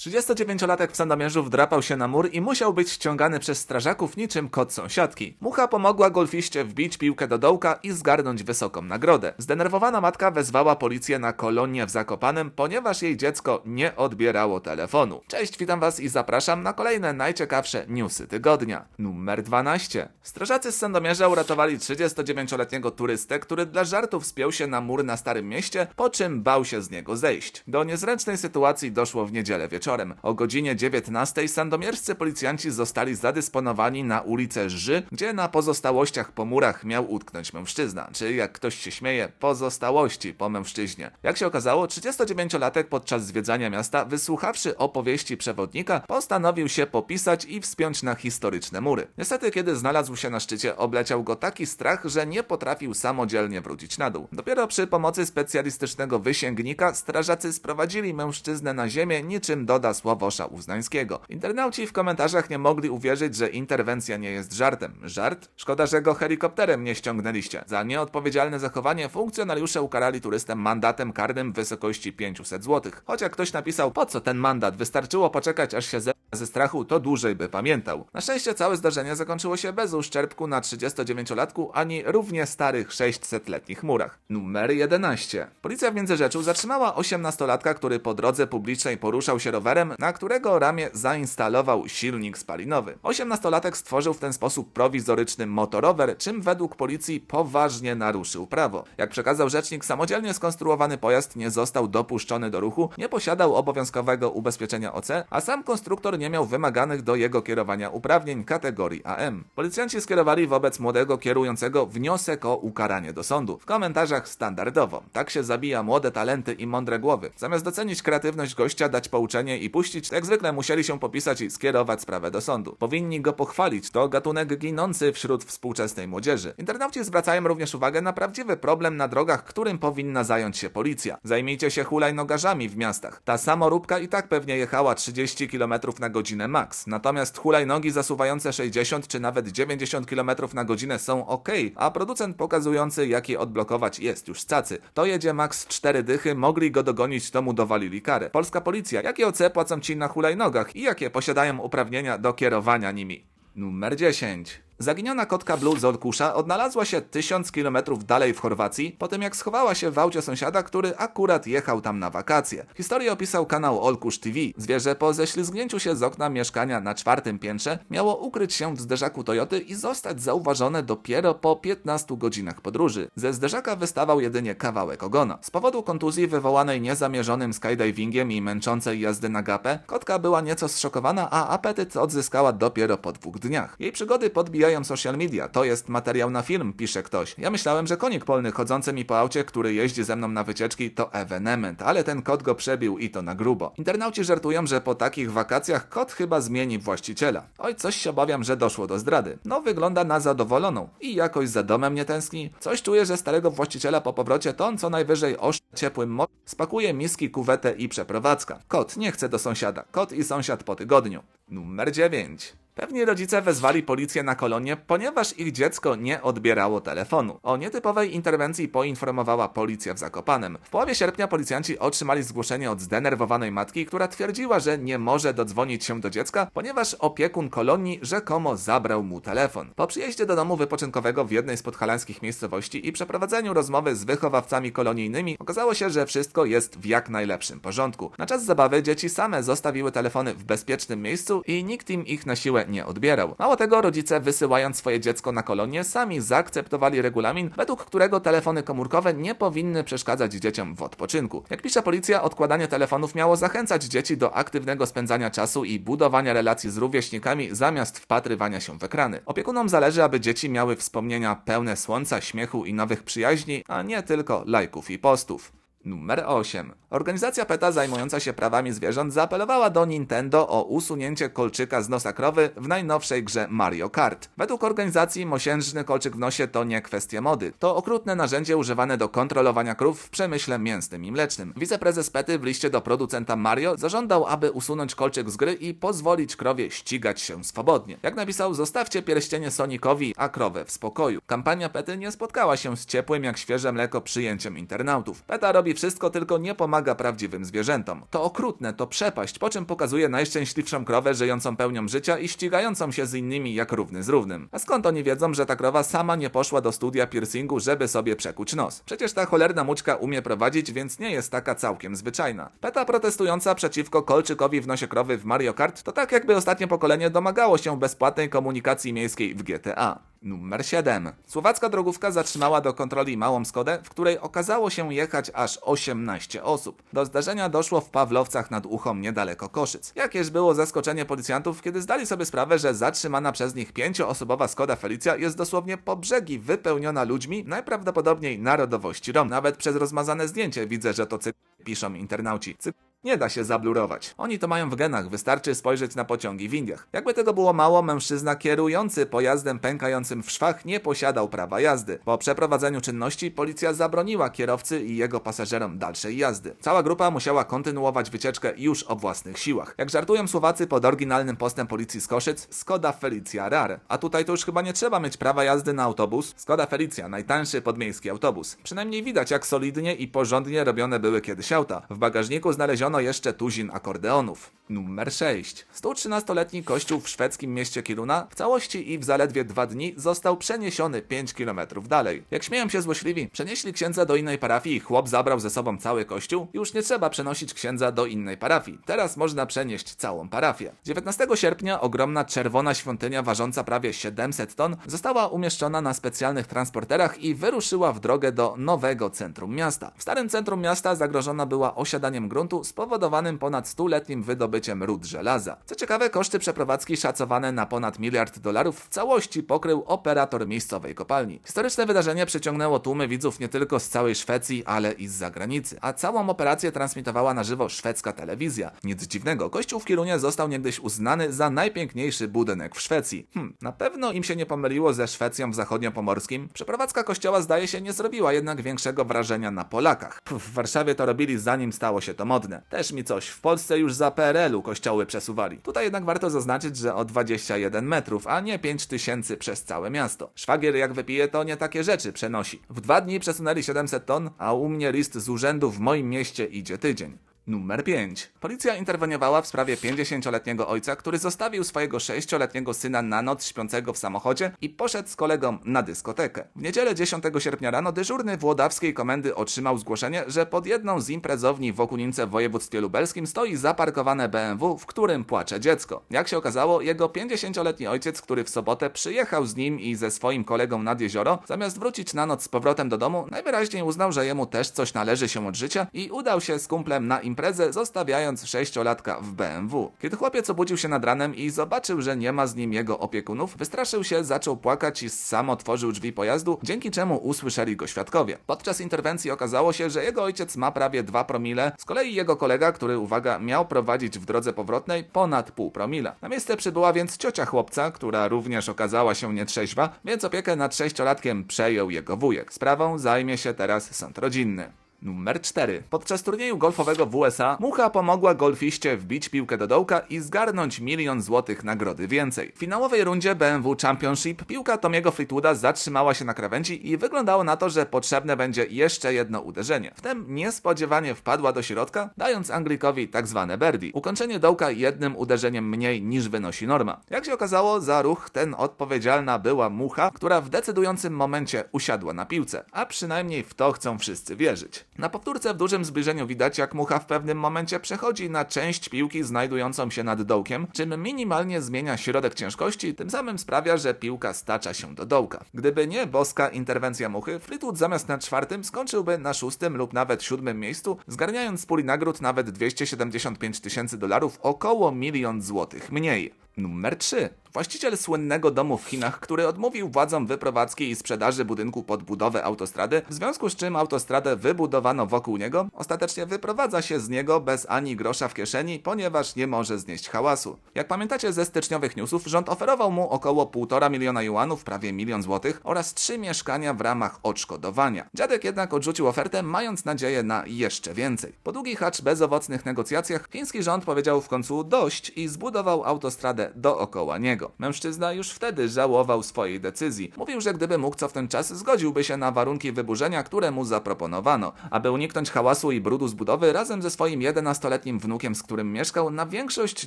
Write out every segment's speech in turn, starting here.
39-latek w Sandomierzu wdrapał się na mur i musiał być ściągany przez strażaków niczym kot sąsiadki. Mucha pomogła golfiście wbić piłkę do dołka i zgarnąć wysoką nagrodę. Zdenerwowana matka wezwała policję na kolonię w Zakopanem, ponieważ jej dziecko nie odbierało telefonu. Cześć, witam was i zapraszam na kolejne najciekawsze newsy tygodnia. Numer 12. Strażacy z Sandomierza uratowali 39-letniego turystę, który dla żartów spiął się na mur na Starym Mieście, po czym bał się z niego zejść. Do niezręcznej sytuacji doszło w niedzielę wieczorem. O godzinie 19 sandomierscy policjanci zostali zadysponowani na ulicę Ży, gdzie na pozostałościach po murach miał utknąć mężczyzna, czy jak ktoś się śmieje, pozostałości po mężczyźnie. Jak się okazało, 39-latek podczas zwiedzania miasta, wysłuchawszy opowieści przewodnika, postanowił się popisać i wspiąć na historyczne mury. Niestety, kiedy znalazł się na szczycie, obleciał go taki strach, że nie potrafił samodzielnie wrócić na dół. Dopiero przy pomocy specjalistycznego wysięgnika strażacy sprowadzili mężczyznę na ziemię, niczym doda Sławosza Uznańskiego. Internauci w komentarzach nie mogli uwierzyć, że interwencja nie jest żartem. Żart? Szkoda, że go helikopterem nie ściągnęliście. Za nieodpowiedzialne zachowanie funkcjonariusze ukarali turystę mandatem karnym w wysokości 500 zł. Choć jak ktoś napisał, po co ten mandat, wystarczyło poczekać aż się ze, ze strachu, to dłużej by pamiętał. Na szczęście całe zdarzenie zakończyło się bez uszczerbku na 39-latku ani równie starych 600-letnich murach. Numer 11. Policja w Międzyrzeczu zatrzymała 18-latka, który po drodze publicznej poruszał się rowerem, na którego ramię zainstalował silnik spalinowy. 18-latek stworzył w ten sposób prowizoryczny motorower, czym według policji poważnie naruszył prawo. Jak przekazał rzecznik, samodzielnie skonstruowany pojazd nie został dopuszczony do ruchu, nie posiadał obowiązkowego ubezpieczenia OC, a sam konstruktor nie miał wymaganych do jego kierowania uprawnień kategorii AM. Policjanci skierowali wobec młodego kierującego wniosek o ukaranie do sądu. W komentarzach standardowo. Tak się zabija młode talenty i mądre głowy. Zamiast docenić kreatywność gościa, dać pouczenie i puścić, jak zwykle musieli się popisać i skierować sprawę do sądu. Powinni go pochwalić, to gatunek ginący wśród współczesnej młodzieży. Internauci zwracają również uwagę na prawdziwy problem na drogach, którym powinna zająć się policja. Zajmijcie się hulajnogarzami w miastach. Ta samoróbka i tak pewnie jechała 30 km na godzinę max. Natomiast hulajnogi zasuwające 60 czy nawet 90 km na godzinę są ok, a producent pokazujący jak je odblokować jest już cacy. To jedzie max 4 dychy, mogli go dogonić, to mu dowalili karę. Polska policja, jakie OC płacą ci na hulajnogach i jakie posiadają uprawnienia do kierowania nimi? Numer 10. Zaginiona kotka Blue z Olkusza odnalazła się tysiąc kilometrów dalej w Chorwacji, po tym jak schowała się w aucie sąsiada, który akurat jechał tam na wakacje. Historię opisał kanał Olkusz TV. Zwierzę po ześlizgnięciu się z okna mieszkania na czwartym piętrze miało ukryć się w zderzaku Toyoty i zostać zauważone dopiero po 15 godzinach podróży. Ze zderzaka wystawał jedynie kawałek ogona. Z powodu kontuzji wywołanej niezamierzonym skydivingiem i męczącej jazdy na gapę, kotka była nieco zszokowana, a apetyt odzyskała dopiero po dwóch dniach. Jej przygody podbijają social media. To jest materiał na film, pisze ktoś. Ja myślałem, że konik polny chodzący mi po aucie, który jeździ ze mną na wycieczki, to ewenement, ale ten kot go przebił i to na grubo. Internauci żartują, że po takich wakacjach kot chyba zmieni właściciela. Oj, coś się obawiam, że doszło do zdrady. No, wygląda na zadowoloną i jakoś za domem nie tęskni. Coś czuję, że starego właściciela po powrocie to on co najwyżej osz ciepłym mo spakuje miski, kuwetę i przeprowadzka. Kot nie chce do sąsiada. Kot i sąsiad po tygodniu. Numer 9. Pewni rodzice wezwali policję na kolonię, ponieważ ich dziecko nie odbierało telefonu. O nietypowej interwencji poinformowała policja w Zakopanem. W połowie sierpnia policjanci otrzymali zgłoszenie od zdenerwowanej matki, która twierdziła, że nie może dodzwonić się do dziecka, ponieważ opiekun kolonii rzekomo zabrał mu telefon. Po przyjeździe do domu wypoczynkowego w jednej z podhalańskich miejscowości i przeprowadzeniu rozmowy z wychowawcami kolonijnymi, okazało się, że wszystko jest w jak najlepszym porządku. Na czas zabawy dzieci same zostawiły telefony w bezpiecznym miejscu i nikt im ich na siłę nie odbierał. Mało tego, rodzice wysyłając swoje dziecko na kolonię, sami zaakceptowali regulamin, według którego telefony komórkowe nie powinny przeszkadzać dzieciom w odpoczynku. Jak pisze policja, odkładanie telefonów miało zachęcać dzieci do aktywnego spędzania czasu i budowania relacji z rówieśnikami zamiast wpatrywania się w ekrany. Opiekunom zależy, aby dzieci miały wspomnienia pełne słońca, śmiechu i nowych przyjaźni, a nie tylko lajków i postów. Numer 8. Organizacja PETA zajmująca się prawami zwierząt zaapelowała do Nintendo o usunięcie kolczyka z nosa krowy w najnowszej grze Mario Kart. Według organizacji mosiężny kolczyk w nosie to nie kwestia mody. To okrutne narzędzie używane do kontrolowania krów w przemyśle mięsnym i mlecznym. Wiceprezes PETY w liście do producenta Mario zażądał, aby usunąć kolczyk z gry i pozwolić krowie ścigać się swobodnie. Jak napisał, zostawcie pierścienie Sonicowi, a krowę w spokoju. Kampania PETY nie spotkała się z ciepłym jak świeże mleko przyjęciem internautów. PETA robi robi wszystko, tylko nie pomaga prawdziwym zwierzętom. To okrutne, to przepaść, po czym pokazuje najszczęśliwszą krowę żyjącą pełnią życia i ścigającą się z innymi jak równy z równym. A skąd oni wiedzą, że ta krowa sama nie poszła do studia piercingu, żeby sobie przekuć nos? Przecież ta cholerna mućka umie prowadzić, więc nie jest taka całkiem zwyczajna. Peta protestująca przeciwko kolczykowi w nosie krowy w Mario Kart to tak jakby ostatnie pokolenie domagało się bezpłatnej komunikacji miejskiej w GTA. Numer 7. Słowacka drogówka zatrzymała do kontroli małą Skodę, w której okazało się jechać aż 18 osób. Do zdarzenia doszło w Pawlowcach nad Uchą niedaleko Koszyc. Jakież było zaskoczenie policjantów, kiedy zdali sobie sprawę, że zatrzymana przez nich pięcioosobowa Skoda Felicia jest dosłownie po brzegi wypełniona ludźmi, najprawdopodobniej narodowości Rom. Nawet przez rozmazane zdjęcie widzę, że to cy... piszą internauci. Cy... Nie da się zablurować. Oni to mają w genach, wystarczy spojrzeć na pociągi w Indiach. Jakby tego było mało, mężczyzna kierujący pojazdem pękającym w szwach nie posiadał prawa jazdy. Po przeprowadzeniu czynności policja zabroniła kierowcy i jego pasażerom dalszej jazdy. Cała grupa musiała kontynuować wycieczkę już o własnych siłach. Jak żartują Słowacy pod oryginalnym postem policji z Koszyc, Skoda Felicia Rare. A tutaj to już chyba nie trzeba mieć prawa jazdy na autobus. Skoda Felicia, najtańszy podmiejski autobus. Przynajmniej widać jak solidnie i porządnie robione były kiedyś auta. W bagażniku znaleziono Kupiono jeszcze tuzin akordeonów. Numer 6. 113-letni kościół w szwedzkim mieście Kiruna w całości i w zaledwie dwa dni został przeniesiony 5 km dalej. Jak śmieją się złośliwi, przenieśli księdza do innej parafii i chłop zabrał ze sobą cały kościół, już nie trzeba przenosić księdza do innej parafii. Teraz można przenieść całą parafię. 19 sierpnia ogromna czerwona świątynia ważąca prawie 700 ton została umieszczona na specjalnych transporterach i wyruszyła w drogę do nowego centrum miasta. W starym centrum miasta zagrożona była osiadaniem gruntu z spowodowanym ponad stuletnim wydobyciem ród żelaza. Co ciekawe, koszty przeprowadzki szacowane na ponad miliard dolarów w całości pokrył operator miejscowej kopalni. Historyczne wydarzenie przyciągnęło tłumy widzów nie tylko z całej Szwecji, ale i z zagranicy, a całą operację transmitowała na żywo szwedzka telewizja. Nic dziwnego, kościół w Kirunie został niegdyś uznany za najpiękniejszy budynek w Szwecji. Hm, na pewno im się nie pomyliło ze Szwecją w zachodniopomorskim. Przeprowadzka kościoła zdaje się nie zrobiła jednak większego wrażenia na Polakach. W Warszawie to robili zanim stało się to modne. Też mi coś, w Polsce już za PRL-u kościoły przesuwali. Tutaj jednak warto zaznaczyć, że o 21 metrów, a nie 5000 przez całe miasto. Szwagier jak wypije, to nie takie rzeczy przenosi. W dwa dni przesunęli 700 ton, a u mnie list z urzędu w moim mieście idzie tydzień. Numer 5. Policja interweniowała w sprawie 50-letniego ojca, który zostawił swojego 6-letniego syna na noc śpiącego w samochodzie i poszedł z kolegą na dyskotekę. W niedzielę 10 sierpnia rano dyżurny Włodawskiej komendy otrzymał zgłoszenie, że pod jedną z imprezowni w Okunince w województwie lubelskim stoi zaparkowane BMW, w którym płacze dziecko. Jak się okazało, jego 50-letni ojciec, który w sobotę przyjechał z nim i ze swoim kolegą nad jezioro, zamiast wrócić na noc z powrotem do domu, najwyraźniej uznał, że jemu też coś należy się od życia i udał się z kumplem na imprezę imprezę, zostawiając sześciolatka w BMW. Kiedy chłopiec obudził się nad ranem i zobaczył, że nie ma z nim jego opiekunów, wystraszył się, zaczął płakać i sam otworzył drzwi pojazdu, dzięki czemu usłyszeli go świadkowie. Podczas interwencji okazało się, że jego ojciec ma prawie 2 promile, z kolei jego kolega, który, uwaga, miał prowadzić w drodze powrotnej ponad pół promila. Na miejsce przybyła więc ciocia chłopca, która również okazała się nietrzeźwa, więc opiekę nad sześciolatkiem przejął jego wujek. Sprawą zajmie się teraz sąd rodzinny. Numer 4. Podczas turnieju golfowego w USA Mucha pomogła golfiście wbić piłkę do dołka i zgarnąć milion złotych nagrody więcej. W finałowej rundzie BMW Championship piłka Tomiego Fleetwooda zatrzymała się na krawędzi i wyglądało na to, że potrzebne będzie jeszcze jedno uderzenie. Wtem niespodziewanie wpadła do środka, dając Anglikowi tak zwane birdie. Ukończenie dołka jednym uderzeniem mniej niż wynosi norma. Jak się okazało, za ruch ten odpowiedzialna była Mucha, która w decydującym momencie usiadła na piłce. A przynajmniej w to chcą wszyscy wierzyć. Na powtórce w dużym zbliżeniu widać, jak mucha w pewnym momencie przechodzi na część piłki znajdującą się nad dołkiem, czym minimalnie zmienia środek ciężkości, tym samym sprawia, że piłka stacza się do dołka. Gdyby nie boska interwencja muchy, Fleetwood zamiast na czwartym skończyłby na szóstym lub nawet siódmym miejscu, zgarniając z puli nagród nawet 275 tysięcy dolarów, około milion złotych mniej. Numer 3. Właściciel słynnego domu w Chinach, który odmówił władzom wyprowadzki i sprzedaży budynku pod budowę autostrady, w związku z czym autostradę wybudowano wokół niego, ostatecznie wyprowadza się z niego bez ani grosza w kieszeni, ponieważ nie może znieść hałasu. Jak pamiętacie ze styczniowych newsów, rząd oferował mu około 1,5 miliona juanów, prawie milion złotych, oraz trzy mieszkania w ramach odszkodowania. Dziadek jednak odrzucił ofertę, mając nadzieję na jeszcze więcej. Po długich acz bezowocnych negocjacjach, chiński rząd powiedział w końcu dość i zbudował autostradę dookoła niego. Mężczyzna już wtedy żałował swojej decyzji. Mówił, że gdyby mógł cofnąć czas, zgodziłby się na warunki wyburzenia, które mu zaproponowano. Aby uniknąć hałasu i brudu z budowy, razem ze swoim 11-letnim wnukiem, z którym mieszkał, na większość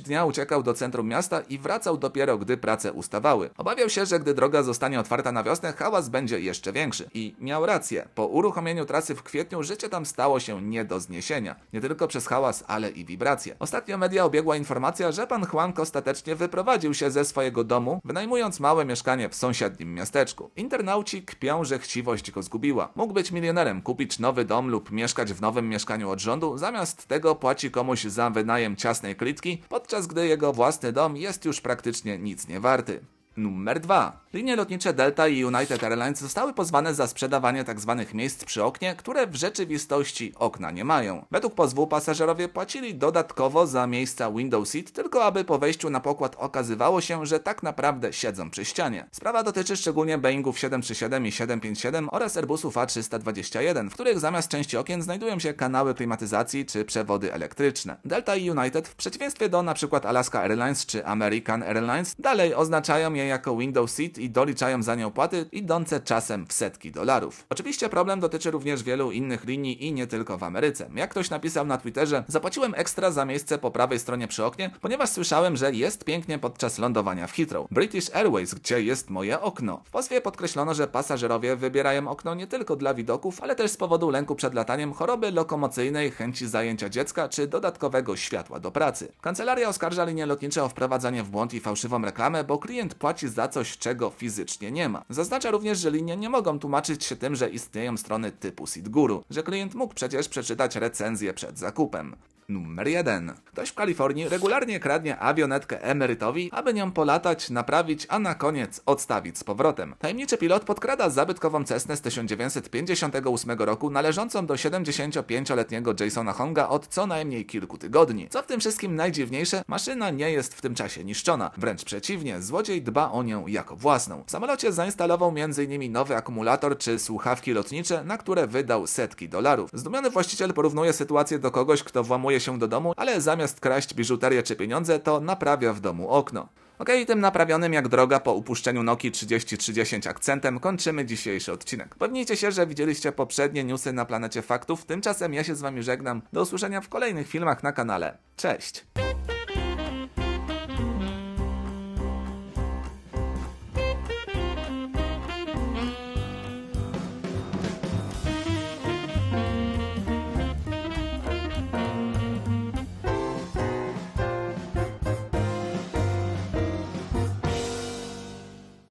dnia uciekał do centrum miasta i wracał dopiero, gdy prace ustawały. Obawiał się, że gdy droga zostanie otwarta na wiosnę, hałas będzie jeszcze większy. I miał rację. Po uruchomieniu trasy w kwietniu życie tam stało się nie do zniesienia. Nie tylko przez hałas, ale i wibracje. Ostatnio media obiegła informacja, że pan Juan ostatecznie wyprowadził się ze swojego domu, wynajmując małe mieszkanie w sąsiednim miasteczku. Internauci kpią, że chciwość go zgubiła. Mógł być milionerem, kupić nowy dom lub mieszkać w nowym mieszkaniu od rządu, zamiast tego płaci komuś za wynajem ciasnej klitki, podczas gdy jego własny dom jest już praktycznie nic nie warty. Numer 2. Linie lotnicze Delta i United Airlines zostały pozwane za sprzedawanie tzw. Tak miejsc przy oknie, które w rzeczywistości okna nie mają. Według pozwu pasażerowie płacili dodatkowo za miejsca window seat, tylko aby po wejściu na pokład okazywało się, że tak naprawdę siedzą przy ścianie. Sprawa dotyczy szczególnie Boeingów 737 i 757 oraz Airbusów A321, w których zamiast części okien znajdują się kanały klimatyzacji czy przewody elektryczne. Delta i United, w przeciwieństwie do np. Alaska Airlines czy American Airlines, dalej oznaczają je jako window seat i doliczają za nie opłaty idące czasem w setki dolarów. Oczywiście problem dotyczy również wielu innych linii i nie tylko w Ameryce. Jak ktoś napisał na Twitterze, zapłaciłem ekstra za miejsce po prawej stronie przy oknie, ponieważ słyszałem, że jest pięknie podczas lądowania w Heathrow. British Airways, gdzie jest moje okno. W pozwie podkreślono, że pasażerowie wybierają okno nie tylko dla widoków, ale też z powodu lęku przed lataniem, choroby lokomocyjnej, chęci zajęcia dziecka czy dodatkowego światła do pracy. Kancelaria oskarża linie lotnicze o wprowadzanie w błąd i fałszywą reklamę, bo klient płaci za coś, czego fizycznie nie ma. Zaznacza również, że linie nie mogą tłumaczyć się tym, że istnieją strony typu SeatGuru, że klient mógł przecież przeczytać recenzję przed zakupem. Numer 1. Ktoś w Kalifornii regularnie kradnie awionetkę emerytowi, aby nią polatać, naprawić, a na koniec odstawić z powrotem. Tajemniczy pilot podkrada zabytkową Cessnę z 1958 roku należącą do 75-letniego Jasona Honga od co najmniej kilku tygodni. Co w tym wszystkim najdziwniejsze, maszyna nie jest w tym czasie niszczona. Wręcz przeciwnie, złodziej dba o nią jako własną. W samolocie zainstalował m.in. nowy akumulator czy słuchawki lotnicze, na które wydał setki dolarów. Zdumiony właściciel porównuje sytuację do kogoś, kto włamuje się do domu, ale zamiast kraść biżuterię czy pieniądze, to naprawia w domu okno. Ok, tym naprawionym jak droga po upuszczeniu Noki 3030 akcentem kończymy dzisiejszy odcinek. Pewnijcie się, że widzieliście poprzednie newsy na planecie faktów, tymczasem ja się z wami żegnam. Do usłyszenia w kolejnych filmach na kanale. Cześć!